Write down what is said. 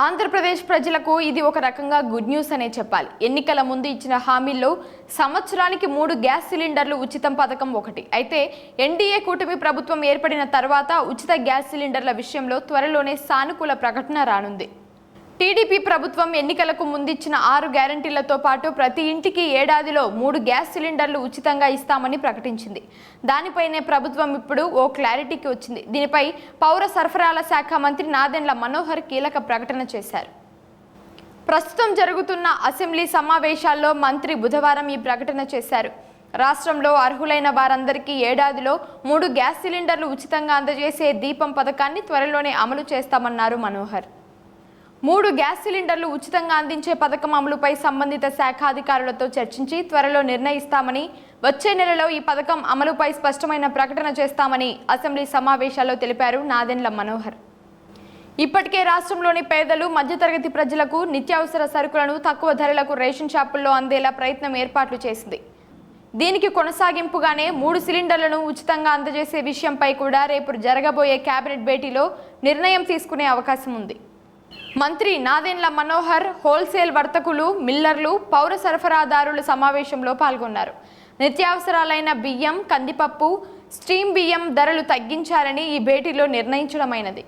ఆంధ్రప్రదేశ్ ప్రజలకు ఇది ఒక రకంగా గుడ్ న్యూస్ అనే చెప్పాలి. ఎన్నికల ముందు ఇచ్చిన హామీల్లో సంవత్సరానికి మూడు గ్యాస్ సిలిండర్లు ఉచితం పథకం ఒకటి. అయితే ఎన్డీఏ కూటమి ప్రభుత్వం ఏర్పడిన తర్వాత ఉచిత గ్యాస్ సిలిండర్ల విషయంలో త్వరలోనే సానుకూల ప్రకటన రానుంది. టీడీపీ ప్రభుత్వం ఎన్నికలకు ముందిచ్చిన ఆరు గ్యారంటీలతో పాటు ప్రతి ఇంటికి ఏడాదిలో మూడు గ్యాస్ సిలిండర్లు ఉచితంగా ఇస్తామని ప్రకటించింది. దానిపైనే ప్రభుత్వం ఇప్పుడు ఓ క్లారిటీకి వచ్చింది. దీనిపై పౌర సరఫరాల శాఖ మంత్రి నాదెండ్ల మనోహర్ కీలక ప్రకటన చేశారు. ప్రస్తుతం జరుగుతున్న అసెంబ్లీ సమావేశాల్లో మంత్రి బుధవారం ఈ ప్రకటన చేశారు. రాష్ట్రంలో అర్హులైన వారందరికీ ఏడాదిలో మూడు గ్యాస్ సిలిండర్లు ఉచితంగా అందజేసే దీపం పథకాన్ని త్వరలోనే అమలు చేస్తామన్నారు మనోహర్. మూడు గ్యాస్ సిలిండర్లు ఉచితంగా అందించే పథకం అమలుపై సంబంధిత శాఖ అధికారులతో చర్చించి త్వరలో నిర్ణయిస్తామని వచ్చే నెలలో ఈ పథకం అమలుపై స్పష్టమైన ప్రకటన చేస్తామని అసెంబ్లీ సమావేశాల్లో తెలిపారు నాదెండ్ల మనోహర్. ఇప్పటికే రాష్ట్రంలోని పేదలు మధ్యతరగతి ప్రజలకు నిత్యావసర సరుకులను తక్కువ ధరలకు రేషన్ షాపుల్లో అందేలా ప్రయత్నం ఏర్పాట్లు చేసింది. దీనికి కొనసాగింపుగానే మూడు సిలిండర్లను ఉచితంగా అందజేసే విషయంపై కూడా రేపు జరగబోయే కేబినెట్ భేటీలో నిర్ణయం తీసుకునే అవకాశం ఉంది. మంత్రి నాదెండ్ల మనోహర్ హోల్సేల్ వర్తకులు మిల్లర్లు పౌర సరఫరాదారుల సమావేశంలో పాల్గొన్నారు. నిత్యావసరాలైన బియ్యం కందిపప్పు స్టీమ్ బియ్యం ధరలు తగ్గించాలని ఈ భేటీలో నిర్ణయించడమైనది.